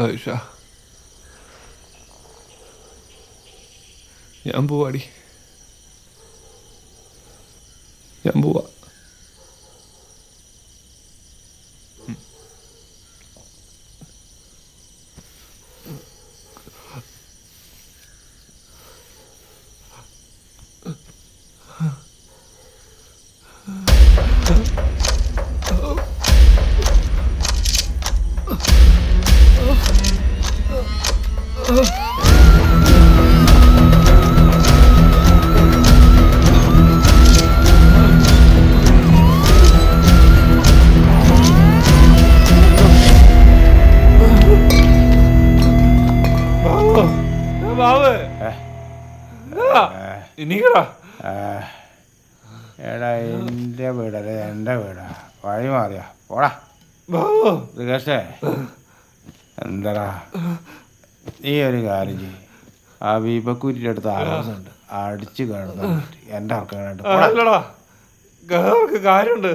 ആയുഷ. ഞാൻ പോവാടി. ഞാൻ പോവാ. ബാബു ഇനിക്കടാ. എടാ എന്റെ വീടല്ലേ എന്റെ വീടാ. വഴി മാറിയാ? പോടാ. ബാബു മൃഗേഷേ എന്താടാ? നീ ഒരു കാര്യം ചെയ്യ്. ആ വീപ്പക്കുറ്റിയുടെ അടുത്ത് ആലോചനയുണ്ട് അടിച്ച് കാണുന്ന എന്റെ ആൾക്കാരായിട്ട് പോടാ. കാര്യമുണ്ട്.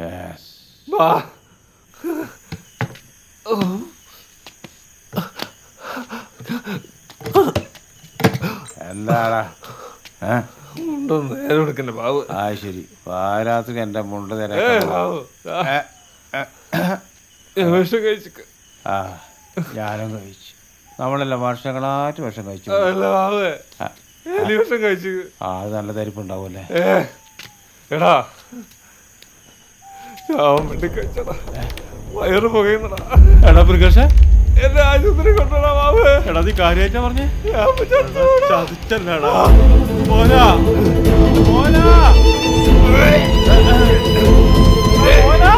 യെസ്. എന്താടാ? നേരം എടുക്കണ്ട ബാബു ആ ശരി. പാരാത്രി എന്റെ മുണ്ട് തരാം വിഷം ആ ഞാനും കഴിച്ചു. നമ്മളല്ല വർഷങ്ങളായിട്ട് വിഷം കഴിച്ചു വിഷം കഴിച്ചു. ആ അത് നല്ല തരിപ്പുണ്ടാവൂല്ലേ ഏ എടാ. വേണ്ടി കഴിച്ചടാ. വയറ് പുകയുന്നടാ. എടാ മൃഗേഷേ എന്നെ ആശുപത്രി കൊണ്ടുപോടാ എടാ നീ കാര്യമായിട്ടാ പറഞ്ഞേ. ചതിച്ചല്ലടാ. പോരാ. പോരാ. ആയിനാടാ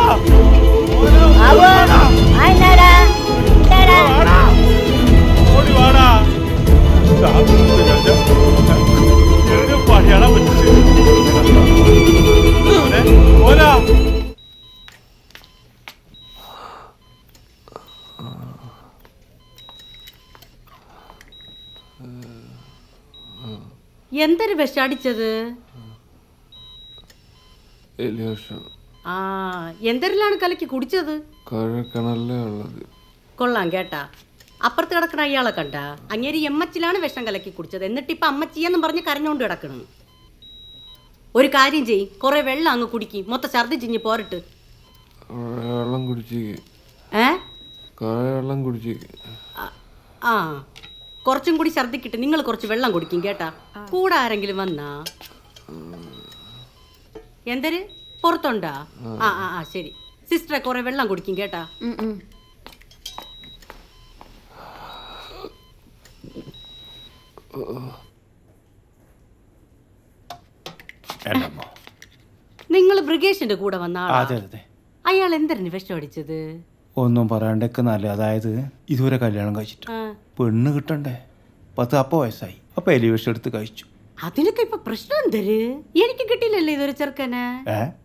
എന്തൊരു വിഷാടിച്ചത്? ആ എന്തൊരിലാണ് കലക്കി കുടിച്ചത്? കൊള്ളാം കേട്ടാ. അപ്പുറത്ത് കിടക്കണ അയാളെ കണ്ട? അങ്ങേരി എമ്മച്ചിലാണ് വിഷം കലക്കി കുടിച്ചത്. എന്നിട്ട് ഇപ്പൊ അമ്മച്ചിയെന്നും പറഞ്ഞ് കരഞ്ഞോണ്ട് കിടക്കണം ഒരു കാര്യം ചെയ് കുറെ വെള്ളം അങ്ങ് കുടിക്കി. മൊത്തം ഛർദ്ദിച്ചിഞ്ഞ് പോരട്ട്. വെള്ളം കുടിച്ചേ വെള്ളം കുടിച്ചേക്ക്. ആ- ആ. കുറച്ചും കൂടി ഛർദിക്കിട്ട് നിങ്ങൾ കുറച്ച് വെള്ളം കുടിക്കും കേട്ടാ. കൂടെ ആരെങ്കിലും വന്നാ? എന്തര്? പുറത്തുണ്ടാ? ആ. ആ ആ ശരി. സിസ്റ്ററെ കുറെ വെള്ളം കുടിക്കും കേട്ടാ. നിങ്ങൾ ബ്രിഗേഷിന്റെ കൂടെ വന്ന ആളാ? അതെ അതെ അയാൾ എന്തിനു വിഷം അടിച്ചത്? ഒന്നും പറയാണ്ടൊക്കെ നല്ല അതായത് ഇതുവരെ കല്യാണം കഴിച്ചിട്ട് ആ, പെണ്ണ് കിട്ടണ്ടേ? പത്ത് അപ്പ വയസ്സായി. അപ്പൊ എലിവേഷൻ എടുത്ത് കഴിച്ചു. അതിനൊക്കെ ഇപ്പൊ പ്രശ്നം എന്തര്? എനിക്ക് കിട്ടിയില്ലല്ലേ ഇതൊരു ചെറുക്കന്.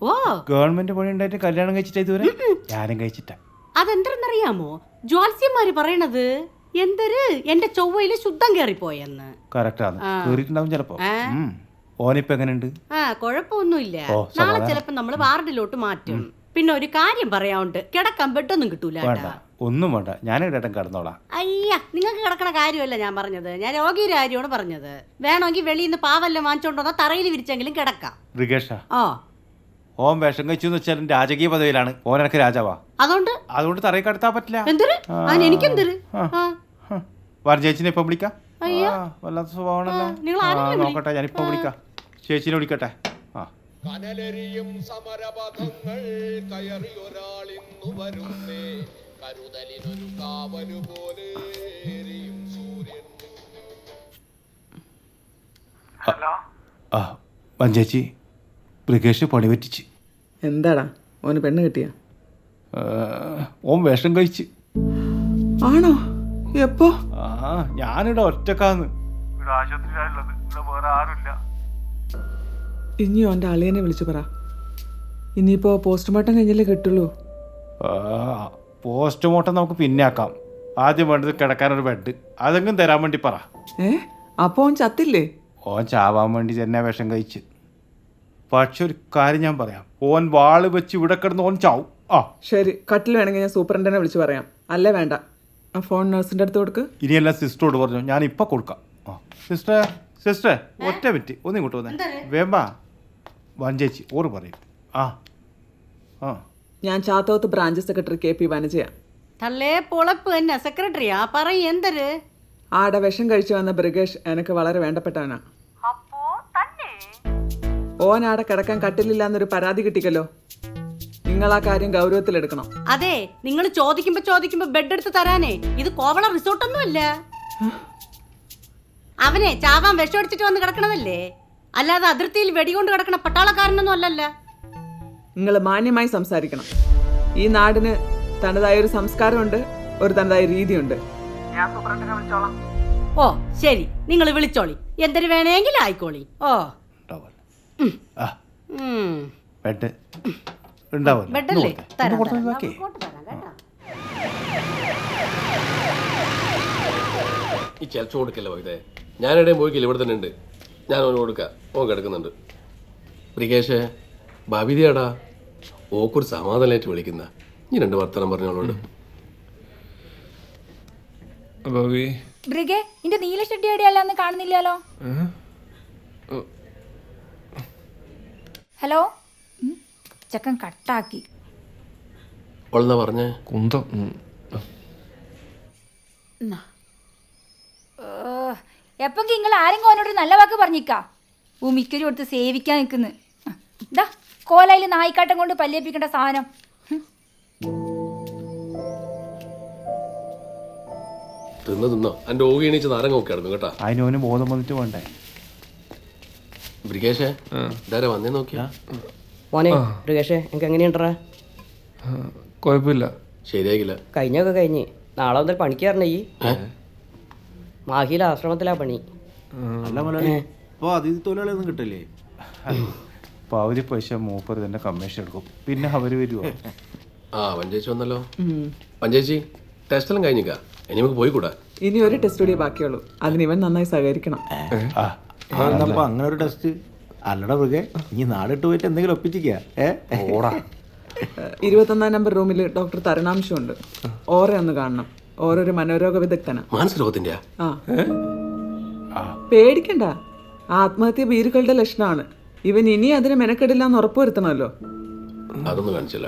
ഓ. ഗവൺമെന്റ് പണി ഉണ്ടായിട്ട് കല്യാണം കഴിച്ചിട്ട് ഇതുവരെ? ഞാനും കഴിച്ചിട്ട. അതെന്തരെന്നറിയാമോ? ജ്വാത്സ്യന്മാര് പറയണത് എന്തര്? എന്റെ ചൊവ്വയിൽ ശുദ്ധം കേറിപ്പോയെന്ന്. കറക്റ്റാണ്. കേറിയിട്ടുണ്ടാവും ചിലപ്പോ. ഓനിപ്പോ എങ്ങനെയുണ്ട് ആ കുഴപ്പമൊന്നുമില്ല നാളെ ചെലപ്പോ നമ്മൾ വാർഡിലോട്ട് മാറ്റും. പിന്നെ ഒരു കാര്യം പറയാനുണ്ട്. കിടക്കാൻ പെട്ടൊന്നും കിട്ടൂല കേട്ടാ. ഒന്നും വേണ്ട. ഞാൻ ഇടട്ടം കിടന്നോളാം. അയ്യ നിങ്ങൾക്ക് കിടക്കണ കാര്യമല്ല ഞാൻ പറഞ്ഞത്. ഞാൻ രോഗിയുടെ കാര്യമാണ് പറഞ്ഞത്. വേണമെങ്കിൽ വെളിയിൽ നിന്ന് പാവെല്ലാം വാങ്ങിച്ചോണ്ടോ തറയിൽ വിരിച്ചെങ്കിലും കിടക്കാം. ഋഗേഷ ഓ ഓം വേഷം കഴിച്ചു എന്ന് വെച്ചാൽ രാജകീയ പദവിയിലാണ്. ഓൻ എനക്ക് രാജാവാ. അതുകൊണ്ട്? അതുകൊണ്ട് തറയിൽ കടത്താൻ പറ്റില്ല. എന്തൊരു എനിക്കെന്തൊരു. വാർ ചേച്ചിനെ ഇപ്പം വിളിക്കാം. ആ, വല്ലാത്ത സ്വഭാവമാണല്ലോ? ആ, നിങ്ങൾ ആരെങ്കിലും വിളി. നോക്കട്ടെ ഞാനിപ്പോ വിളിക്കാം. ചേച്ചിനെ വിളിക്കട്ടെ. ആ. കനലെറിയും സമരപഥങ്ങൾ കയറി ഒരാളിന്നു വരുന്നേ. കരുതലിനൊരു കാവലു പോലെ ആ വഞ്ചേച്ചി ബ്രിഗേഷ് പണി പറ്റിച്ച്. എന്താടാ? ഓന് പെണ്ണ് കിട്ടിയ? ഓൻ വേഷം കഴിച്ച്. ആണോ? എപ്പോ? ആ ഞാനിവിടെ ഒറ്റക്കാന്ന്. ഇനി ഓന്റെ അളിയനെ വിളിച്ചു പറ. ഇനിയിപ്പോ പോസ്റ്റ്മോർട്ടം കഴിഞ്ഞല്ലേ കിട്ടുള്ളൂ? ആ, പോസ്റ്റ്മോർട്ടം നമുക്ക് പിന്നെ ആക്കാം. ആദ്യം വേണ്ടത് കിടക്കാനൊരു ബെഡ് അതെങ്കിലും തരാൻ വേണ്ടി പറ. ഏ? അപ്പൊ ഓൻ ചത്തില്ലേ? ഓൻ ചാവാൻ വേണ്ടി തന്നെ വിഷം കഴിച്ച്. പക്ഷെ ഒരു കാര്യം ഞാൻ പറയാം. ഓൻ വാൾ വെച്ച് ഇവിടെ കിടന്ന് ഓൻ ചാവും. ആ. ശരി കട്ടിൽ വേണമെങ്കിൽ ഞാൻ സൂപ്രണ്ടനെ വിളിച്ച് പറയാം. അല്ലേ വേണ്ട. ആ ഫോൺ നഴ്സിന്റെ അടുത്ത് കൊടുക്ക്. ഇനിയെല്ലാം സിസ്റ്ററോട് പറഞ്ഞു. ഞാൻ ഇപ്പൊ കൊടുക്കാം. ആ. സിസ്റ്റർ സിസ്റ്റർ ഒറ്റ മിനിറ്റ് ഒന്ന് ഇങ്ങോട്ട് വന്നേ വേമ്പാ. വഞ്ചേച്ചി ഓറ് പറയും. ആ. ആ. ഞാൻ Chathoth branch secretary K P വനജയാണ് തള്ളേ പൊളപ്പ് തന്നെ. സെക്രട്ടറിയാ പറയും എന്തര്? ആടെ വിഷം കഴിച്ചു വന്ന ബ്രിഗേഷ് എനിക്ക് വളരെ വേണ്ടപ്പെട്ടവനാ. ഓൻ ആടെ കിടക്കാൻ കട്ടിലില്ല എന്നൊരു പരാതി കിട്ടിക്കല്ലോ. നിങ്ങൾ ആ കാര്യം ഗൗരവത്തിലെടുക്കണം അതെ നിങ്ങൾ ചോദിക്കുമ്പോ ചോദിക്കുമ്പോ ബെഡ് എടുത്ത് തരാനേ. ഇത് കോവള റിസോർട്ടൊന്നുമല്ല അവനെ ചാവാൻ വിഷമടിച്ചിട്ട് വന്ന് കിടക്കണമല്ലേ അല്ലാതെ അതിർത്തിയിൽ വെടികൊണ്ട് കിടക്കണ പട്ടാളക്കാരനൊന്നും അല്ലല്ല. നിങ്ങൾ മാന്യമായി സംസാരിക്കണം. ഈ നാടിന് തനതായ ഒരു സംസ്കാരമുണ്ട് ഒരു തനതായ രീതിയുണ്ട്. ഓ ശരി. നിങ്ങൾ വിളിച്ചോളി. എന്തൊരു വേണമെങ്കിലും ആയിക്കോളി. ഓ. ബെഡ് ബെഡല്ലേ തരാം ഈ ചിലച്ചു കൊടുക്കില്ല വൈദേ? ഞാനിടയും പോയിക്കില്ല ഇവിടെ തന്നെ ഉണ്ട്. ഞാൻ അവന് കൊടുക്കാം. ഓൻ കിടക്കുന്നുണ്ട്. പ്രികേഷേ ഭവിതയാടാ. ഓക്കൊരു സമാധാനമായിട്ട് വിളിക്കുന്ന. ഇനി രണ്ട് വർത്തമാനം പറഞ്ഞോളൂ ഭവി ബ്രിഗേ നിന്റെ നീല ഷെഡ്ഡി എവിടെയല്ലാന്ന് കാണുന്നില്ലല്ലോ? ഹലോ? ഉം, ചെക്കൻ കട്ടാക്കി. ഓളെന്നാ പറഞ്ഞേ? കുന്തം. ഉം. എപ്പം നിങ്ങൾ ആരെങ്കിലും അവനോട് ഒരു നല്ല വാക്ക് പറഞ്ഞിക്കാ? ഭൂമിക്കൊരു കൊടുത്ത് സേവിക്കാൻ നിൽക്കുന്നു. ഇതാ. കോലയിൽ നായിക്കാട്ടം കൊണ്ട് പല്ലേപ്പിക്കേണ്ട സാധനം. ഹും. തിന്ന് തിന്നോ. എന്റെ ഓകി എണീച്ച് നാരങ്ങ ഒക്കെ കേട്ടാ. ബോധം വന്നിട്ട് വേണ്ടേ? ബ്രിഗേഷേ ഇതാരാ വന്നേ നോക്കിയാ മോനെ ബ്രിഗേഷേ എനിക്ക് എങ്ങനെയുണ്ടറാ? ആ, കുഴപ്പമില്ല ശരിയാകില്ല കഴിഞ്ഞൊക്കെ കഴിഞ്ഞ്. നാളെ മുതൽ പണിക്ക് തരണേ ഈ. മാഹിയിലെ ആശ്രമത്തിലാ പണി. അല്ല മുതലാളി ഇപ്പോൾ അതിഥി തൊഴിലാളിയൊന്നും കിട്ടില്ലേ? പകുതി പൈസ മൂപ്പർ തന്നെ കമ്മീഷൻ എടുക്കും. പിന്നെ അവർ വരുമോ ആ പഞ്ചേച്ചി വന്നല്ലോ. പഞ്ചേച്ചി ടെസ്റ്റെല്ലാം കഴിഞ്ഞിക്കാ? ഇനി നമുക്ക് പോയി കൂടാ ഇനി ഒരു ടെസ്റ്റ് കൂടിയേ ബാക്കിയുള്ളൂ. അതിന് ഇവൻ നന്നായി സഹകരിക്കണം. അങ്ങനെ ഒരു ടെസ്റ്റ് അല്ലട മൃഗേ ഇനി നാടിട്ട് പോയിട്ട് എന്തെങ്കിലും ഒപ്പിച്ചിക്ക ഏടാ ഇരുപത്തൊന്നാം നമ്പർ റൂമിൽ ഡോക്ടർ തരണാംശമുണ്ട് ഓറെ ഒന്ന് കാണണം. ഓരോരു മനോരോഗ വിദഗ്ധനാ. പേടിക്കണ്ട. ആത്മഹത്യ ഭീരുക്കളുടെ ലക്ഷണമാണ്. ഇവൻ ഇനി അതിന് മെനക്കെടില്ല എന്ന് ഉറപ്പുവരുത്തണമല്ലോ അതൊന്നും കാണിച്ചില്ല.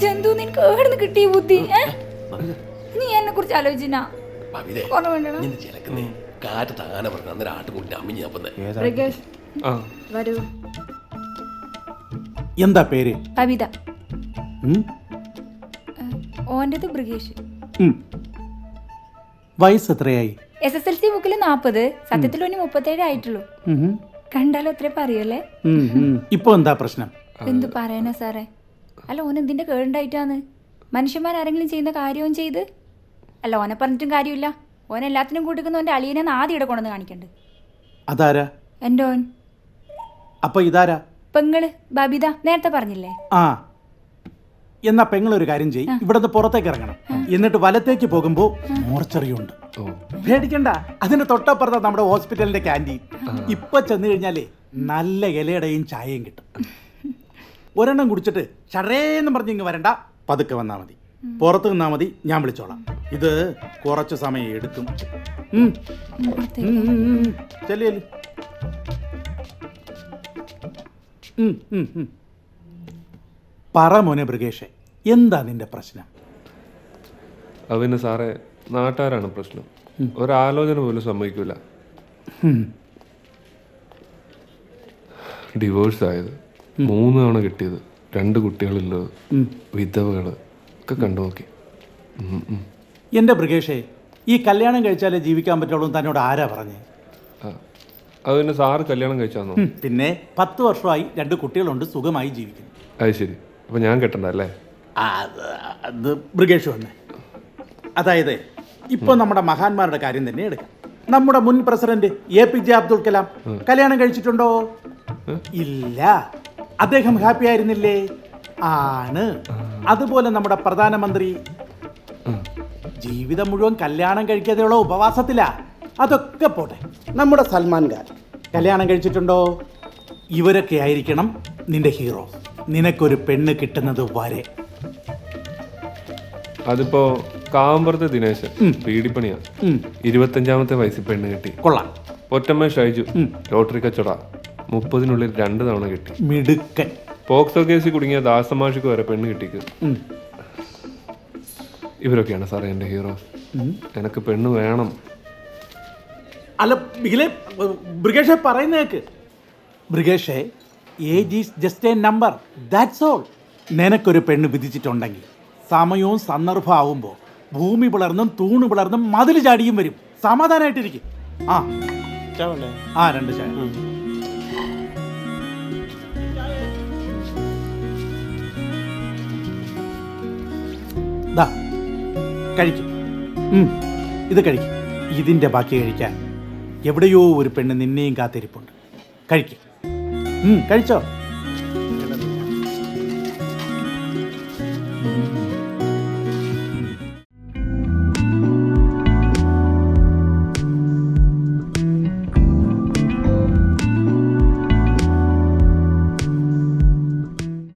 ജന്തു നിനക്ക് എവിടുന്ന് കിട്ടിയ ബുദ്ധി? ഏ? നീ എന്നെ കുറിച്ച് ആലോചിന ഭവിതേ കുറവുണ്ടോ ഇന്ന് ചിലക്കുന്നേ കാറ്റ് താങ്ങാനെ പറഞ്ഞു അന്നേരം ആട്ട് മുന്നേ അമ്മിഞ്ഞ് ബ്രിഗേഷ് ആ. വരൂ. എന്താ പേര്? കവിത. ഉം? ഓന്റെത് ഉം. വയസ്സ് എത്രയായി എസ് എസ് എൽ സി ബുക്കിൽ നാൽപ്പത് സത്യത്തിൽ ഒരു മുപ്പത്തേഴ് ആയിട്ടുള്ളൂ. ഉം. കണ്ടാലോ അത്രേ പറയല്ലേ? ഉം, ഉം. ഇപ്പൊ എന്താ പ്രശ്നം? എന്ത് പറയാനാ സാറേ? അല്ല ഓൻ എന്തിന്റെ കേടുണ്ടായിട്ടാന്ന് മനുഷ്യന്മാരാരെങ്കിലും ചെയ്യുന്ന കാര്യവും ചെയ്ത്? അല്ല ഓനെ പറഞ്ഞിട്ടും കാര്യമില്ല. ഓൻ എല്ലാത്തിനും കൂട്ടിക്കുന്ന ഓന്റെ അളിയനെ ആദ്യം ഇവിടെ കൊണ്ടുവന്ന് കാണിക്കണ്ട്. അതാരാ? എന്റെ ഓൻ. അപ്പൊ ഇതാരാ? പെങ്ങൾ ബബിത നേരത്തെ പറഞ്ഞില്ലേ? ആ. എന്നാ പെങ്ങളൊരു കാര്യം ചെയ്യ്. ഇവിടുന്ന് പുറത്തേക്ക് ഇറങ്ങണം. എന്നിട്ട് വലത്തേക്ക് പോകുമ്പോ മോർച്ചറിയുണ്ട്. പേടിക്കണ്ട. അതിന്റെ തൊട്ടപ്പുറത്താ നമ്മുടെ ഹോസ്പിറ്റലിന്റെ ക്യാന്റീൻ ഇപ്പൊ ചെന്ന് കഴിഞ്ഞാലേ നല്ല ഇലയുടെയും ചായയും കിട്ടും. ഒരെണ്ണം കുടിച്ചിട്ട് ചടേന്ന് പറഞ്ഞ് ഇങ്ങ് വരണ്ട. പതുക്കെ വന്നാ മതി. പുറത്ത് നിന്നാ മതി. ഞാൻ വിളിച്ചോളാം. ഇത് കുറച്ച് സമയം എടുക്കും. ചെല്ലേ. പറ മോനെ മൃഗേഷെ എന്താ നിന്റെ പ്രശ്നം? അതിന് സാറേ നാട്ടുകാരാണ് പ്രശ്നം. ഒരാലോചന പോലും സമ്മതിക്കൂല. ഡിവോഴ്സ് ആയത് മൂന്ന് തവണ കിട്ടിയത്. രണ്ട് കുട്ടികളുള്ളത് വിധവകൾ ഒക്കെ കണ്ടു നോക്കി എന്റെ. എന്റെ മൃഗേഷെ ഈ കല്യാണം കഴിച്ചാലേ ജീവിക്കാൻ പറ്റുള്ളൂ തന്നോട് ആരാ പറഞ്ഞേ? ആ പിന്നെ സാറ് കല്യാണം കഴിച്ചാന്നോ? പിന്നെ പത്ത് വർഷമായി രണ്ട് കുട്ടികളുണ്ട് സുഖമായി ജീവിക്കുന്നു. അത് ശരി. അപ്പൊ ഞാൻ കെട്ടണ്ട അല്ലേ? ആ, അത് അത് മൃഗേഷ് വന്നേ. അതായത് ഇപ്പോൾ നമ്മുടെ മഹാന്മാരുടെ കാര്യം തന്നെ എടുക്കാം. നമ്മുടെ മുൻ president A P J Abdul Kalam കല്യാണം കഴിച്ചിട്ടുണ്ടോ? ഇല്ല. അദ്ദേഹം ഹാപ്പി ആയിരുന്നില്ലേ? ആണ്. അതുപോലെ നമ്മുടെ പ്രധാനമന്ത്രി ജീവിതം മുഴുവൻ കല്യാണം കഴിക്കാതെയുള്ള ഉപവാസത്തിലാ. അതൊക്കെ പോട്ടെ. നമ്മുടെ സൽമാൻ ഖാൻ. കല്യാണം കഴിച്ചിട്ടുണ്ടോ? ഇവരൊക്കെ ആയിരിക്കണം നിന്റെ ഹീറോ. നിനക്കൊരു പെണ്ണ് കിട്ടുന്നത് വരെ. അതിപ്പോ കാമ്പറത്തെ ദിനേശൻ പീഡിപ്പണിയാ. ഇരുപത്തഞ്ചാമത്തെ വയസ്സിൽ പെണ്ണ് കിട്ടി. കൊള്ളാം. ഒറ്റമ്മ ഷൈജു ലോട്ടറി കച്ചട മുപ്പതിനുള്ളിൽ രണ്ട് തവണ കിട്ടി. മിടുക്കൻ. പോക്സോ കേസിൽ കുടുങ്ങിയ ദാസമാഷിക്ക് വരെ പെണ്ണ് കിട്ടിക്ക്. ഇവരൊക്കെയാണ് സാറേ എന്റെ ഹീറോ. എനക്ക് പെണ്ണ് വേണം. അല്ല ബിഗിലെ ബ്രിഗേഷെ പറയുന്നേക്ക് ബ്രിഗേഷെ age is just a number that's all നിനക്കൊരു പെണ്ണ് വിധിച്ചിട്ടുണ്ടെങ്കിൽ സമയവും സന്ദർഭം ആവുമ്പോൾ ഭൂമി പിളർന്നും തൂണ് പിളർന്നും മതിൽ ചാടിയും വരും. സമാധാനമായിട്ടിരിക്കും ആ. ആ രണ്ട് ചായ. ദാ കഴിക്കും. ഇത് കഴിക്കും. ഇതിന്റെ ബാക്കി കഴിക്കാൻ. എവിടെയോ ഒരു പെണ്ണ് നിന്നെയും കാത്തിരിപ്പുണ്ട്. കഴിക്കും. കഴിച്ചോ.